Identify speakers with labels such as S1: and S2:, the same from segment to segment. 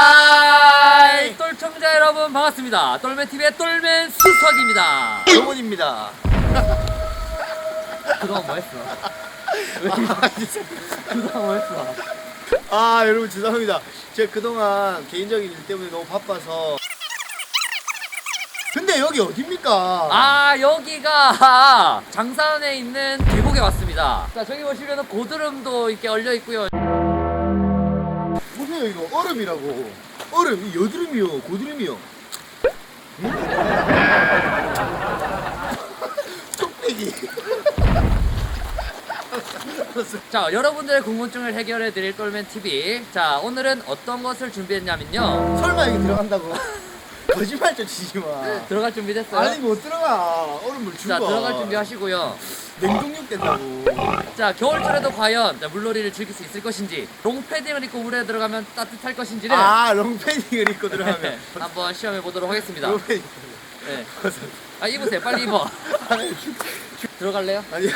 S1: 똘하이 똘청자 여러분 반갑습니다 똘맨TV의 똘맨 수석입니다
S2: 영원입니다.
S1: 그동안 뭐 했어? 그동안 뭐 했어?
S2: 아 여러분 죄송합니다. 제가 그동안 개인적인 일 때문에 너무 바빠서. 근데 여기 어딥니까?
S1: 아 여기가 장산에 있는 계곡에 왔습니다 자 저기 보시면 고드름도 이렇게 얼려 있고요
S2: 보세요 이거 얼음이라고. 얼음 이 여드름이요 고드름이요. 음? 뚝배기.
S1: 자 여러분들의 궁금증을 해결해 드릴 똘맨TV 자 오늘은 어떤 것을 준비했냐면요
S2: 설마 여기 들어간다고? 거짓말 좀 치지 마.
S1: 들어갈 준비 됐어요?
S2: 아니 못 들어가. 얼음물 죽어.
S1: 자 들어갈 준비 하시고요
S2: 냉동육 된다고.
S1: 자 겨울철에도 과연 자, 물놀이를 즐길 수 있을 것인지 롱패딩을 입고 물에 들어가면 따뜻할 것인지를
S2: 아 롱패딩을 입고 들어가면.
S1: 한번 시험해 보도록 하겠습니다
S2: 롱패딩.
S1: 네. 아 입으세요 빨리 입어 들어갈래요?
S2: 아니.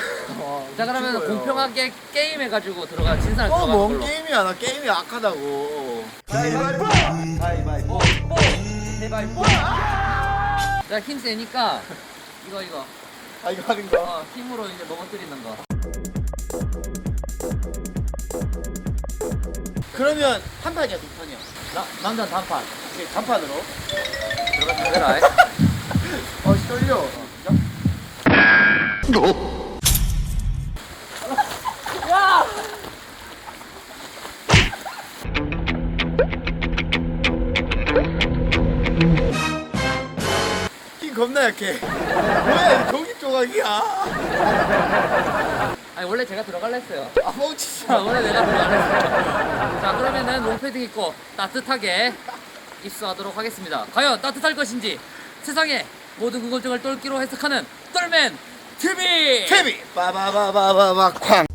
S1: 자 그러면 공평하게 게임 해가지고 들어가 진 사람 들어가는
S2: 어뭔
S1: 걸로
S2: 게임이야 나 게임이 악하다고. 가위바위보. 가위바위보.
S1: 해봐요 자힘 세니까 이거 이거
S2: 아 이거 하는 거.
S1: 어, 힘으로 이제 넘어뜨리는 거
S2: 그러면 한 판이야 두 판이야.
S1: 나, 남자 단판
S2: 오케이 단판으로.
S1: 들어가 주세라
S2: 어 떨려. 힘 겁나 약해. 뭐야 이 전기 조각이야.
S1: 아니 원래 제가 들어갈라 했어요
S2: 아 뻥치지
S1: 자
S2: 마.
S1: 원래 내가 들어갈라 했어요 자 그러면은 롱패딩 입고 따뜻하게 입수하도록 하겠습니다 과연 따뜻할 것인지 세상의 모든 궁금증을 똘끼로 해석하는 똘맨 TV
S2: TV 빠바바바바바 쾅.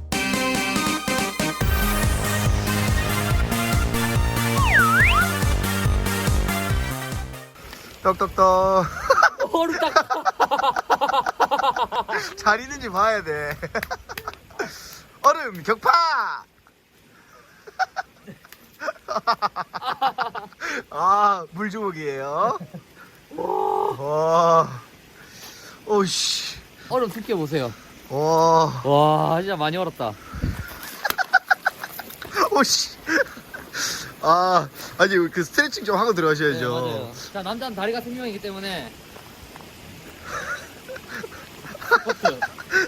S2: 떡떡떡
S1: 얼음 딱
S2: 잘 있는지 봐야 돼. 얼음 격파! 아 물주먹이에요. 와. 오씨.
S1: 얼음 두께 보세요.
S2: 와.
S1: 와 진짜 많이 얼었다.
S2: 오씨. 아 아니 그 스트레칭 좀 하고 들어가셔야죠.
S1: 네, 맞아요. 자 남자는 다리가 생명이기 때문에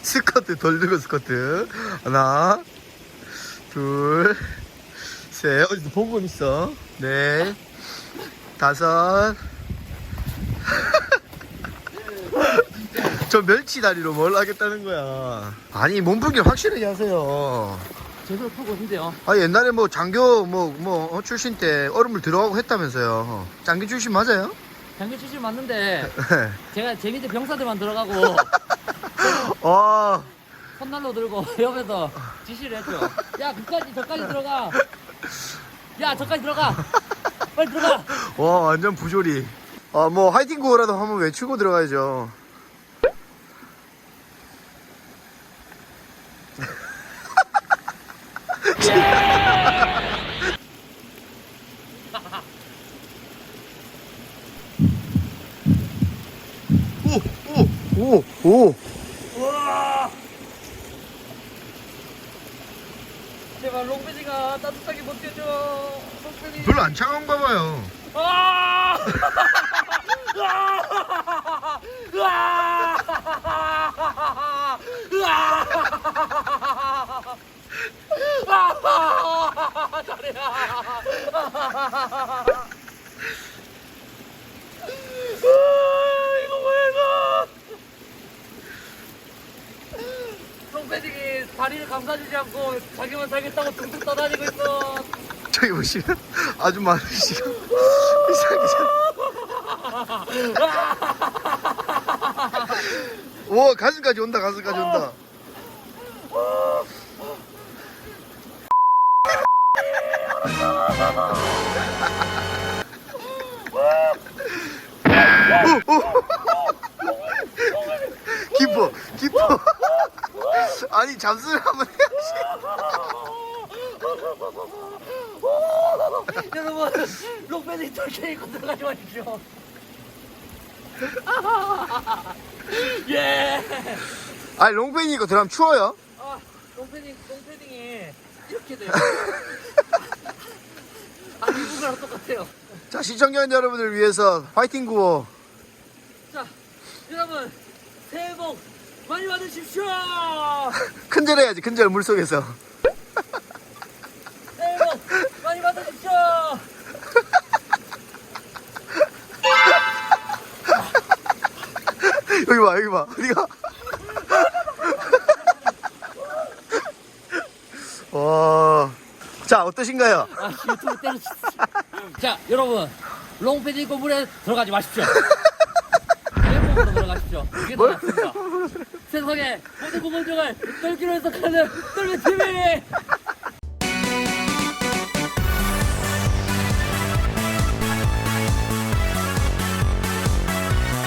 S1: 스쿼트
S2: 스쿼트 돌리고 스쿼트. 하나 둘셋. 어디서 본건 있어? 넷 다섯. 저 멸치 다리로 뭘 하겠다는 거야? 아니 몸풀기를 확실하게 하세요.
S1: 제대로 타고 있는데요.
S2: 아 옛날에 뭐 장교 뭐뭐 출신 때 얼음물 들어가고 했다면서요. 장교 출신 맞아요?
S1: 장교 출신 맞는데 제가 제 밑에 병사들만 들어가고
S2: 와
S1: 손난로 들고 옆에서 지시를 했죠. 야 그까지 저까지 들어가. 야 저까지 들어가. 빨리 들어가.
S2: 와 완전 부조리. 아 뭐 화이팅 구호라도 한번 외치고 들어가야죠. 오 오 오 오
S1: 제발 롱패딩아 따뜻하게 못 뛰어줘 롱패딩
S2: 별로 안 차가운가 봐요.
S1: 아! 이거 뭐야 이거 롱패딩이 다리를 감싸주지 않고 자기만 살겠다고 둥둥 떠다니고 있어.
S2: 저기 보시면 아주 많으시고 이상하게 오 가슴까지 온다 가슴까지 온다 아니 잠수를 한번 해야지
S1: 여러분 롱패딩 털게 입고 들어가지 마십시오 예
S2: 아니 롱팬이 이거 들어가면 추워요?
S1: 아, 롱패딩, 롱패딩이 이렇게 돼요. 아, 거랑 똑같아요.
S2: 자 시청자 여러분을 위해서 파이팅 구호
S1: 자, 여러분, 새해 복 많이 받으십시오!
S2: 큰절 해야지 큰절 물속에서
S1: 새해 복 많이 받으십시오!
S2: 여기 봐 여기 봐 어디가 와자 어떠신가요?
S1: 아, 유튜브 자, 여러분, 롱패딩 입고 물에 들어가지 마십시오. 내몸으로 들어가십시오. 이게 더
S2: 뭘?
S1: 낫습니다. 세상에 모든 궁금증을 똘끼로 해석하는 똘매 TV!